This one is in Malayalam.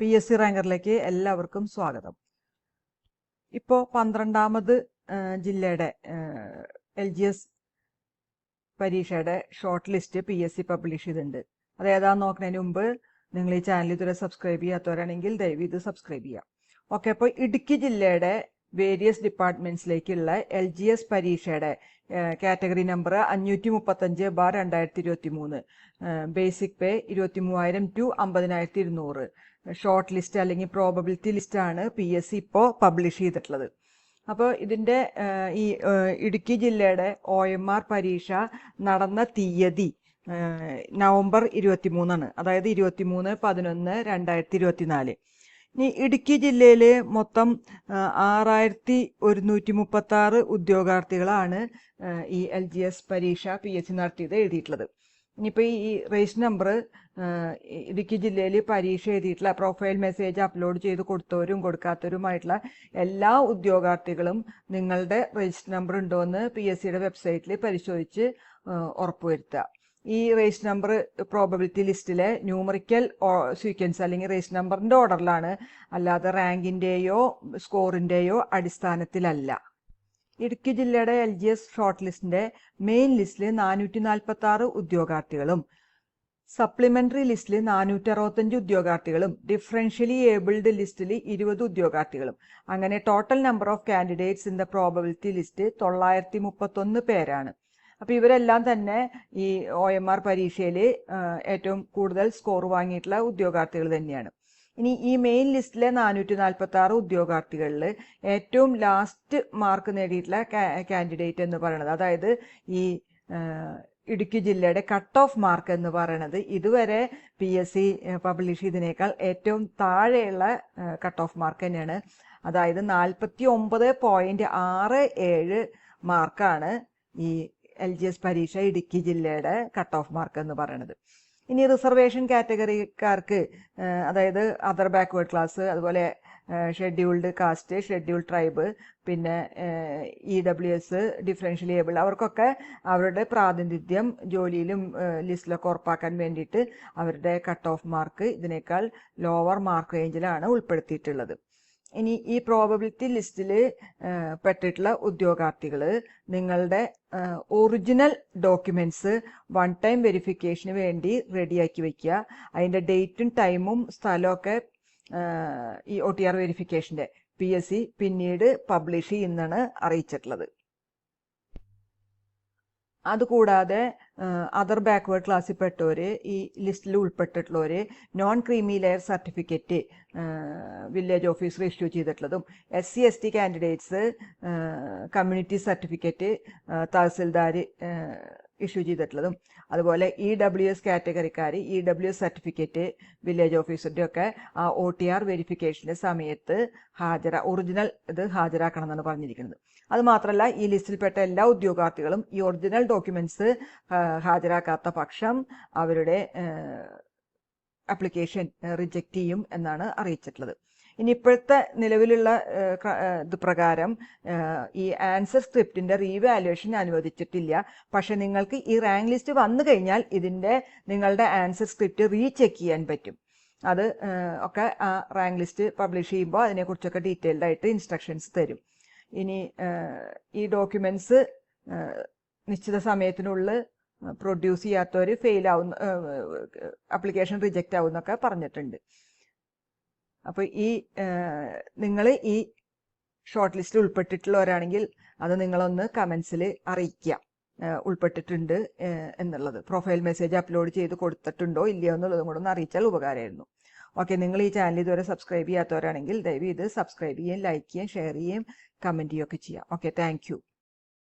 പി എസ് സി റാങ്കറിലേക്ക് എല്ലാവർക്കും സ്വാഗതം. ഇപ്പോൾ പന്ത്രണ്ടാമത് ജില്ലയുടെ എൽ ജി എസ് പരീക്ഷയുടെ short list P S C publish ചെയ്തിട്ടുണ്ട്. അത് ഏതാന്ന് നോക്കുന്നതിന് മുമ്പ് നിങ്ങൾ ഈ ചാനൽ ഇതുവരെ സബ്സ്ക്രൈബ് ചെയ്യാത്തവരാണെങ്കിൽ ദയവ് ഇത് സബ്സ്ക്രൈബ് ചെയ്യാം. ഓക്കെ അപ്പോൾ ഇടുക്കി ജില്ലയുടെ വേരിയസ് ഡിപ്പാർട്ട്മെന്റ്സിലേക്കുള്ള എൽ ജി എസ് പരീക്ഷയുടെ കാറ്റഗറി നമ്പർ അഞ്ഞൂറ്റി മുപ്പത്തഞ്ച് ബാർ രണ്ടായിരത്തി ഇരുപത്തി മൂന്ന് ബേസിക് പേ ഇരുപത്തി മൂവായിരം ടു അമ്പതിനായിരത്തി ഇരുന്നൂറ് ഷോർട്ട് ലിസ്റ്റ് അല്ലെങ്കിൽ പ്രോബബിലിറ്റി ലിസ്റ്റ് ആണ് പി എസ് സി ഇപ്പോൾ പബ്ലിഷ് ചെയ്തിട്ടുള്ളത്. അപ്പോൾ ഇതിന്റെ ഈ ഇടുക്കി ജില്ലയുടെ ഒ എം ആർ പരീക്ഷ നടന്ന തീയതി നവംബർ ഇരുപത്തി മൂന്നാണ് അതായത് ഇരുപത്തി മൂന്ന് പതിനൊന്ന് രണ്ടായിരത്തി ഇരുപത്തി നാല് ഇനി ഇടുക്കി ജില്ലയിൽ മൊത്തം ആറായിരത്തി ഒരുന്നൂറ്റി മുപ്പത്തി ആറ് ഉദ്യോഗാർത്ഥികളാണ് ഈ എൽ ജി എസ് പരീക്ഷ പി എസ് സി നടത്തിയത് എഴുതിയിട്ടുള്ളത്. ഇനിയിപ്പോൾ ഈ രജിസ്റ്റർ നമ്പർ ഇടുക്കി ജില്ലയിൽ പരീക്ഷ എഴുതിയിട്ടുള്ള പ്രൊഫൈൽ മെസ്സേജ് അപ്ലോഡ് ചെയ്ത് കൊടുത്തവരും കൊടുക്കാത്തവരുമായിട്ടുള്ള എല്ലാ ഉദ്യോഗാർത്ഥികളും നിങ്ങളുടെ രജിസ്റ്റർ നമ്പർ ഉണ്ടോ എന്ന് പി എസ് സിയുടെ വെബ്സൈറ്റിൽ പരിശോധിച്ച് ഉറപ്പുവരുത്തുക. ഈ രജിസ്റ്റർ നമ്പർ പ്രോബബിലിറ്റി ലിസ്റ്റിലെ ന്യൂമറിക്കൽ സീക്വൻസ് അല്ലെങ്കിൽ രജിസ്റ്റർ നമ്പറിന്റെ ഓർഡറിലാണ് അല്ലാതെ റാങ്കിന്റെയോ സ്കോറിന്റെയോ അടിസ്ഥാനത്തിലല്ല. ഇടുക്കി ജില്ലയുടെ എൽ ജി എസ് ഷോർട്ട് ലിസ്റ്റിന്റെ മെയിൻ ലിസ്റ്റിൽ നാനൂറ്റി നാൽപ്പത്തി ആറ് ഉദ്യോഗാർത്ഥികളും സപ്ലിമെന്ററി ലിസ്റ്റിൽ നാനൂറ്റി അറുപത്തഞ്ച് ഉദ്യോഗാർത്ഥികളും ഡിഫറൻഷ്യലി ഏബിൾഡ് ലിസ്റ്റിൽ ഇരുപത് ഉദ്യോഗാർത്ഥികളും. അങ്ങനെ total number of candidates in the probability list തൊള്ളായിരത്തി മുപ്പത്തൊന്ന് പേരാണ്. അപ്പോൾ ഇവരെല്ലാം തന്നെ ഈ ഒ എം ആർ പരീക്ഷയിൽ ഏറ്റവും കൂടുതൽ സ്കോർ വാങ്ങിയിട്ടുള്ള ഉദ്യോഗാർത്ഥികൾ തന്നെയാണ്. ഇനി ഈ മെയിൻ ലിസ്റ്റിലെ നാനൂറ്റി നാൽപ്പത്തി ആറ് ഉദ്യോഗാർത്ഥികളിൽ ഏറ്റവും ലാസ്റ്റ് മാർക്ക് നേടിയിട്ടുള്ള കാൻഡിഡേറ്റ് എന്ന് പറയുന്നത് അതായത് ഈ ഇടുക്കി ജില്ലയുടെ കട്ട് ഓഫ് മാർക്ക് എന്ന് പറയുന്നത് ഇതുവരെ പി എസ് സി പബ്ലിഷ് ചെയ്തതിനേക്കാൾ ഏറ്റവും താഴെയുള്ള കട്ട് ഓഫ് മാർക്ക് തന്നെയാണ്. അതായത് നാൽപ്പത്തി ഒമ്പത് പോയിന്റ് ആറ് ഏഴ് മാർക്കാണ് ഈ എൽ ജി എസ് പരീക്ഷ ഇടുക്കി ജില്ലയുടെ കട്ട് ഓഫ് മാർക്ക് എന്ന് പറയുന്നത് ഇനി റിസർവേഷൻ കാറ്റഗറിക്കാർക്ക് അതായത് അതർ ബാക്ക്വേർഡ് ക്ലാസ് അതുപോലെ ഷെഡ്യൂൾഡ് കാസ്റ്റ് ഷെഡ്യൂൾഡ് ട്രൈബ് പിന്നെ E W S differential able അവർക്കൊക്കെ അവരുടെ പ്രാതിനിധ്യം ജോലിയിലും ലിസ്റ്റിലൊക്കെ ഉറപ്പാക്കാൻ വേണ്ടിയിട്ട് അവരുടെ കട്ട് ഓഫ് മാർക്ക് ഇതിനേക്കാൾ ലോവർ മാർക്ക് റേഞ്ചിലാണ് ഉൾപ്പെടുത്തിയിട്ടുള്ളത്. ഇനി ഈ പ്രോബബിലിറ്റി ലിസ്റ്റിൽ പെട്ടിട്ടുള്ള ഉദ്യോഗാർത്ഥികൾ നിങ്ങളുടെ ഒറിജിനൽ ഡോക്യുമെന്റ്സ് വൺ ടൈം വെരിഫിക്കേഷന് വേണ്ടി റെഡിയാക്കി വയ്ക്കുക അതിന്റെ ഡേറ്റും ടൈമും സ്ഥലമൊക്കെ ഈ ഒ ടി ആർ വെരിഫിക്കേഷന്റെ പി എസ് സി പിന്നീട് പബ്ലിഷ് ചെയ്യുന്നതാണ് അറിയിച്ചിട്ടുള്ളത്. അതുകൂടാതെ അതർ ബാക്ക്വേർഡ് ക്ലാസ്സിൽ പെട്ടവർ ഈ ലിസ്റ്റിൽ ഉൾപ്പെട്ടിട്ടുള്ളവർ non creamy layer certificate village officer issue ചെയ്തിട്ടുള്ളതും S C S T candidates community certificate tahsildar issue ചെയ്തിട്ടുള്ളതും. അതുപോലെ E W S കാറ്റഗറിക്കാർ E W S certificate village ഓഫീസറുടെ ഒക്കെ ആ ഒ ടി ആർ വെരിഫിക്കേഷന്റെ സമയത്ത് ഹാജരാ ഒറിജിനൽ ഇത് ഹാജരാക്കണം എന്നാണ് പറഞ്ഞിരിക്കുന്നത്. അത് മാത്രമല്ല ഈ ലിസ്റ്റിൽപ്പെട്ട എല്ലാ ഉദ്യോഗാർത്ഥികളും ഈ ഒറിജിനൽ ഡോക്യുമെന്റ്സ് ഹാജരാക്കാത്ത പക്ഷം അവരുടെ അപ്ലിക്കേഷൻ റിജക്റ്റ് ചെയ്യും എന്നാണ് അറിയിച്ചിട്ടുള്ളത്. ഇനി ഇപ്പോഴത്തെ നിലവിലുള്ള ഇത് പ്രകാരം ഈ ആൻസർ സ്ക്രിപ്റ്റിന്റെ റീവാലുവേഷൻ അനുവദിച്ചിട്ടില്ല. പക്ഷെ നിങ്ങൾക്ക് ഈ റാങ്ക് ലിസ്റ്റ് വന്നു കഴിഞ്ഞാൽ ഇതിന്റെ നിങ്ങളുടെ ആൻസർ സ്ക്രിപ്റ്റ് റീചെക്ക് ചെയ്യാൻ പറ്റും. അത് ഒക്കെ ആ റാങ്ക് ലിസ്റ്റ് പബ്ലിഷ് ചെയ്യുമ്പോൾ അതിനെക്കുറിച്ചൊക്കെ ഡീറ്റെയിൽഡ് ആയിട്ട് ഇൻസ്ട്രക്ഷൻസ് തരും. ഇനി ഈ ഡോക്യുമെന്റ്സ് നിശ്ചിത സമയത്തിനുള്ളിൽ പ്രൊഡ്യൂസ് ചെയ്യാത്തവർ ഫെയിൽ ആവുന്ന അപ്ലിക്കേഷൻ റിജക്റ്റ് ആവുന്നൊക്കെ പറഞ്ഞിട്ടുണ്ട്. അപ്പോൾ ഈ നിങ്ങൾ ഈ ഷോർട്ട് ലിസ്റ്റിൽ ഉൾപ്പെട്ടിട്ടുള്ളവരാണെങ്കിൽ അത് നിങ്ങളൊന്ന് കമൻസിൽ അറിയിക്കുക. ഉൾപ്പെട്ടിട്ടുണ്ട് എന്നുള്ളത്. പ്രൊഫൈൽ മെസ്സേജ് അപ്ലോഡ് ചെയ്ത് കൊടുത്തിട്ടുണ്ടോ ഇല്ലയോ എന്നുള്ളതും കൂടെ ഒന്ന് അറിയിച്ചാൽ ഉപകാരമായിരുന്നു. ഓക്കെ നിങ്ങൾ ഈ ചാനൽ ഇതുവരെ സബ്സ്ക്രൈബ് ചെയ്യാത്തവരാണെങ്കിൽ ദയവ് ഇത് സബ്സ്ക്രൈബ് ചെയ്യുകയും ലൈക്ക് ചെയ്യുകയും ഷെയർ ചെയ്യുകയും കമന്റ് ചെയ്യുകയൊക്കെ ചെയ്യാം. Okay thank